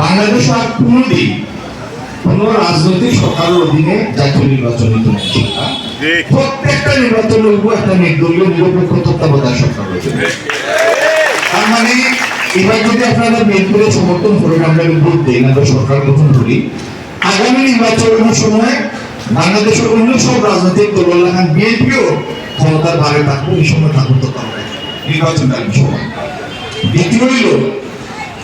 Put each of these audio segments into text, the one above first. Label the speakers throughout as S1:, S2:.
S1: বাংলাদেশ আর কোনোদিন কোন রাজনৈতিক সরকারের অধীনে জাতীয় নির্বাচন। প্রত্যেকটা নির্বাচনের উপর একটা নির্দলীয় নিরপেক্ষ তত্ত্বাবধায়ক সরকার রয়েছে তার মানে এবার যদি আপনারা বিএনপির সমর্থন করেন আমরা ভোট দিই আমরা সরকার গঠন করি আগামী নির্বাচনের সময় বাংলাদেশের অন্য সব রাজনৈতিক দল লাগান বিএনপিও ক্ষমতার ভারে থাকব এই সময় থাকুন তো নির্বাচনকালীন সময়। দ্বিতীয় হইল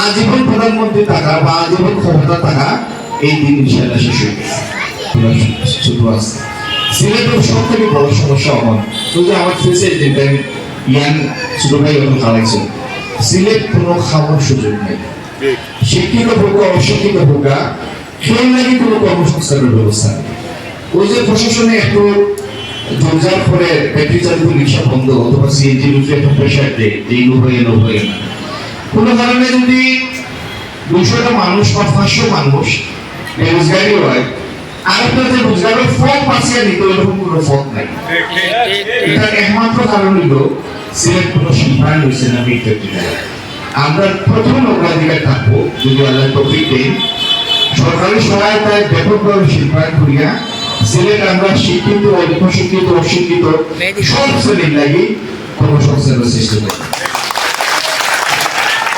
S1: আজীবন প্রধানমন্ত্রী থাকা বা আজীবন ক্ষমতা থাকা এই দিন ইনশাল্লাহ শেষ হয়ে গেছে। শুধু আছে। সিলেটের সব থেকে বড় সমস্যা আমার। শুধু আমার ফেসে যেটা ইয়াং ছোট ভাই এখন খাওয়াইছে সিলেট কোনো খাবার সুযোগ নেই। শিক্ষিত হোক অশিক্ষিত হোক কেউ নাকি কোনো কর্মসংস্থানের ব্যবস্থা নেই। ওই যে প্রশাসনে একটু জোরজার করে ব্যাটারি চালিত রিক্সা বন্ধ, অথবা সিএনজি রুফে একটা প্রেশার দেয়, যে হয়ে এলো হয়ে না কোনো কারণে যদি দুশোটা মানুষ বা পাঁচশো মানুষ বেরোজগারি হয় সহায়তায় ব্যাপকভাবে করিয়া সিলেট আমরা শিক্ষিত শিক্ষিত, অশিক্ষিত, সব শ্রেণির লাগি সৃষ্টি করি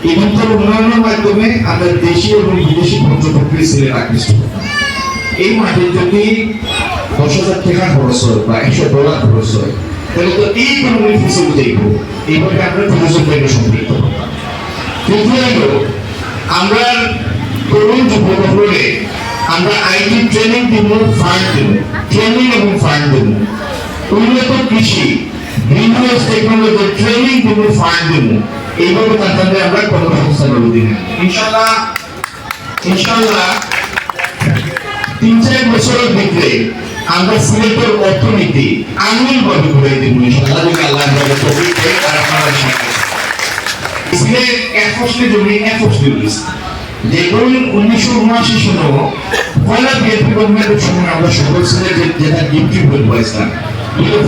S1: তার উন্নয়নের মাধ্যমে আমরা দেশীয় এবং বিদেশি পর্যটকদের সিলেট আকৃষ্ট এই মাঠে যদি দশ হাজার টাকা খরচ হয় বা একশো ডলার খরচ হয়, তাহলে তো এই ইকোনমিক ফেসিলিটি দেখব এইভাবে আমরা ট্যুরিজমটাকে সম্পৃক্ত করতাম তৃতীয় হলো, আমরা তরুণ যুবকরে আমরা আইটি ট্রেনিং দিব, ফান্ড দিব, ট্রেনিং এবং ফান্ড দিব। উন্নত কৃষি, বিজনেস টেকনোলজি, ট্রেনিং দিব, ফান্ড দিব। এইভাবে তাদের আমরা কর্মসংস্থান করে দিন। ইনশাআল্লাহ ইনশাআল্লাহ তিন চার বছরের ভিতরে আমরা সিলেটের অর্থনীতি আঙুলভাবে ঘুরে দিব ইনশাআল্লাহ যদি আল্লাহ আর আপনারা সিলেট এক ফসলি জমি এক ফসলি যেগুলো উনিশশো উনআশি সনে পয়লা বিএনপি গভর্নমেন্টের সময় আমরা সকল সিলেটে যেটা ডিপটি বই পয়সা এগুলো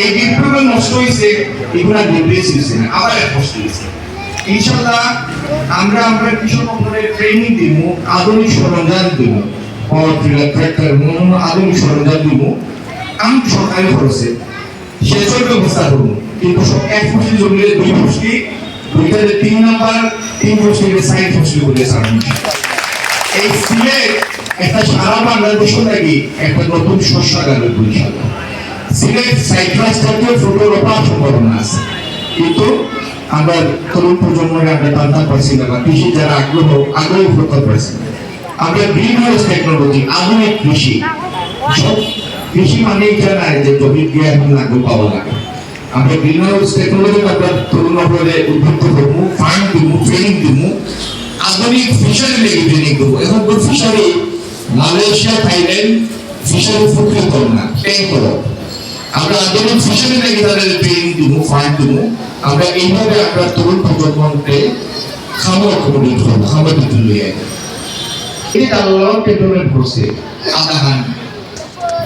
S1: এই ডিপটিগুলো নষ্ট হয়েছে এগুলো ডিপ্রেস হয়েছে না ফসল হয়েছে ইনশাআল্লাহ আমরা আমরা কৃষক বন্ধুদের ট্রেনিং দিব, আধুনিক সরঞ্জাম দিব। পাওয়ার টিলার ট্র্যাক্টর অন্যান্য আধুনিক সরঞ্জাম দিব। আমি সরকারি খরচে। সেচের ব্যবস্থা করব। কিন্তু এক ফসলি জমিলে দুই ফসলি দুইটাতে তিন নাম্বার, তিন ফসলি সাইড ফসলি করে এই সিলেট একটা সারা বাংলাদেশও নাকি একটা নতুন শস্যাগার ইনশাআল্লাহ সিলেট সাইট্রাস জাতীয় ফুলের অপার সম্ভাবনা আছে। কিন্তু আমরা তরুণ প্রজন্মকে আমরা পারছি না বা কৃষি যারা আগ্রহ, আগ্রহী হতে পারছি। আমরা গ্রিন টেকনোলজি আধুনিক কৃষি, সব কৃষি মানে এটা না যে জমি দিয়ে এখন লাগবে পাওয়া লাগে। আমরা গ্রিন টেকনোলজি আমরা তরুণ অপরাধে উদ্বুদ্ধ করব ফান্ড দিব ট্রেনিং দিব, আধুনিক ফিশারি লেগে ট্রেনিং করব। এখন ফিশারি মালয়েশিয়া, থাইল্যান্ড ফিশারি ফুটলে করো না ট্রেন করো? আমরা আন্দোলন ফিশারি লেগে তাদের ট্রেনিং দিব ফান্ড দিব। আমরা এইভাবে আমরা তরুণ প্রজন্মকে খামার কমিটি করব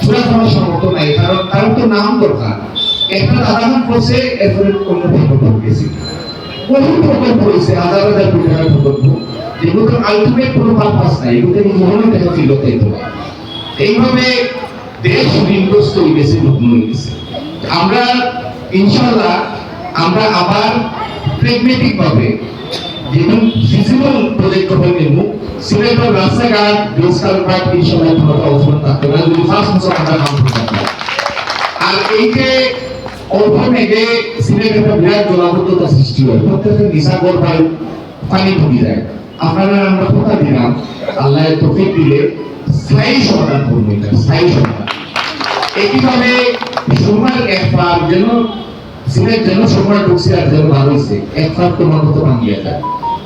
S1: পুরা কোনো সমর্থন নাই, কারণ কারণ তো নাম দরকার। একটা আদাহান করছে, এরপরে অন্য প্রকল্প বহু প্রকল্প রয়েছে প্রকল্প। যেগুলো তো আলটিমেট কোনো পারপাস নাই এগুলো থেকে জীবনে দেখা তো এইভাবে দেশ হয়ে গেছে, নতুন হয়ে গেছে। আমরা ইনশাল্লাহ আমরা আবার প্রেগমেটিক ভাবে যেহেতু ফিজিবল প্রজেক্ট নেব। সিলেটের রাস্তাঘাট ইনশাল্লাহ অবস্থান থাকতে পারে যদি ফার্স্ট আর এই যে অল্প মেঘে সিলেটে একটা বিরাট জলাবদ্ধতা সৃষ্টি হয়। প্রত্যেকটা নিশাগর পানি ঢুকে যায়। আপনারা আমরা কথা দিলাম আল্লাহ তৌফিক দিলে স্থায়ী সমাধান করব এটা, স্থায়ী সমাধান। একইভাবে সময় একবার যেন সিলেট যেন সময় ঢুকছে আর যেন ভালো হয়েছে একবার তোমার মতো ভাঙিয়ে যায়।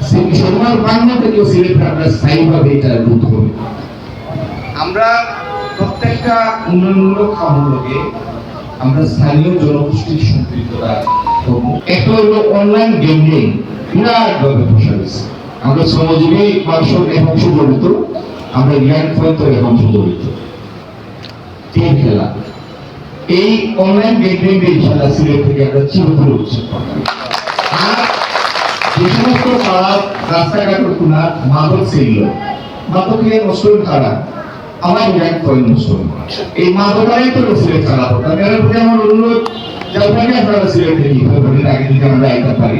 S1: সেই সময় বাংলা থেকেও সিলেট আমরা স্থায়ীভাবে এটা রোধ করবে আমরা প্রত্যেকটা উন্নয়নমূলক কামগুলোকে আমরা স্থানীয় জনগোষ্ঠীর সম্পৃক্ততা করব। একটা হলো অনলাইন গেমিং বিরাটভাবে প্রসার হয়েছে আমরা শ্রমজীবী মানুষের এক অংশ জড়িত আমরা রিয়ান পয়েন্ট এক অংশ জড়িত টিম খেলা। এই অনলাইন গেমিং সিলেট থেকে আমরা যে সমস্ত রাস্তাঘাটের মাদক মুসলিম আমার রিয়ান পয়েন্ট মুসলিম এই মাদকাই তো সিলেট এর প্রতি আমার অনুরোধ যাওয়াকে আপনারা সিলেট থেকে ফেব্রুয়ারির আগে আমরা আইতে পারি।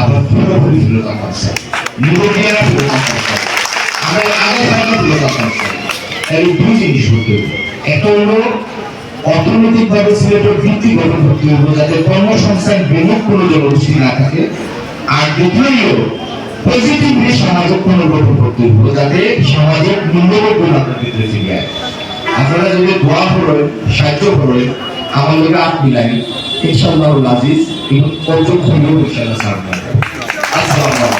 S1: আবার পুরোপুরি ফিরতা পাচ্ছি। মুরব্বীরা ফিরতা পাচ্ছি। আমরা আগে থাকা ফিরতা পাচ্ছি। এই দুই জিনিস হতে একটা হলো, অর্থনৈতিকভাবে সিলেটের ভিত্তি গঠন করতে হবে যাতে কর্মসংস্থান বিমুখ কোনো জনগোষ্ঠী না থাকে। আর দ্বিতীয় পজিটিভলি সামাজিক পুনর্গঠন করতে হবে যাতে সামাজিক মূল্যবোধ আপনার ভিতরে ফিরে আপনারা যদি দোয়া করেন, সাহায্য করেন আমার লোক আট মিলাই ইনশাআল্লাহ আজিজ অর্জন করলেও ইনশাআল্লাহ সার আসসালামু